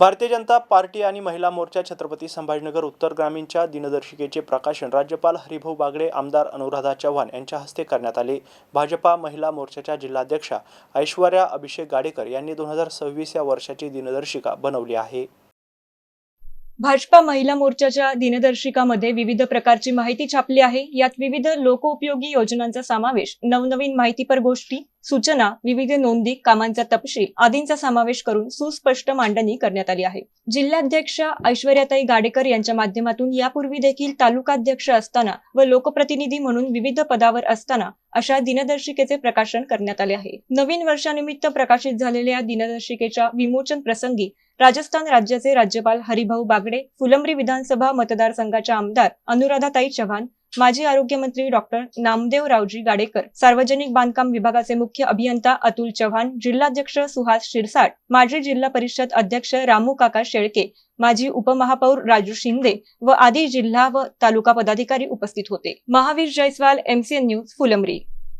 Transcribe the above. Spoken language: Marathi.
भारतीय जनता पार्टी आणि महिला मोर्चा छत्रपती संभाजीनगर उत्तर ग्रामीणच्या दिनदर्शिकेचे प्रकाशन राज्यपाल हरिभाऊ बागडे आमदार अनुराधा चव्हाण यांच्या हस्ते करण्यात आले. भाजपा महिला मोर्चाच्या जिल्हाध्यक्षा ऐश्वर्या अभिषेक गाडेकर यांनी दोन हजार सव्वीस या वर्षाची दिनदर्शिका बनवली आहे. भाजपा महिला मोर्चाच्या दिनदर्शिकामध्ये विविध प्रकारची माहिती छापली आहे. यात विविध लोकोपयोगी योजनांचा समावेश नवनवीन माहितीपर गोष्टी सूचना विविध नोंदी कामांचा तपशील आदींचा समावेश करून सुस्पष्ट मांडणी करण्यात आली आहे. जिल्हाध्यक्ष ऐश्वर्याताई गाडेकर यांच्या माध्यमातून यापूर्वी देखील तालुकाध्यक्ष असताना व लोकप्रतिनिधी म्हणून विविध पदावर असताना अशा दिनदर्शिकेचे प्रकाशन करण्यात आले आहे. नवीन वर्षानिमित्त प्रकाशित झालेल्या दिनदर्शिकेच्या विमोचन प्रसंगी राजस्थान राज्याचे राज्यपाल हरिभाऊ बागडे फुलंब्री विधानसभा मतदारसंघाच्या आमदार अनुराधाताई चव्हाण माजी आरोग्यमंत्री डॉक्टर नामदेवरावजी गाडेकर सार्वजनिक बांधकाम विभागाचे मुख्य अभियंता अतुल चव्हाण जिल्हाध्यक्ष सुहास शिरसाट माजी जिल्हा परिषद अध्यक्ष रामू काका शेळके माजी उपमहापौर राजू शिंदे व आदी जिल्हा व तालुका पदाधिकारी उपस्थित होते. Mahavir Jaiswal MCN news Phulambri.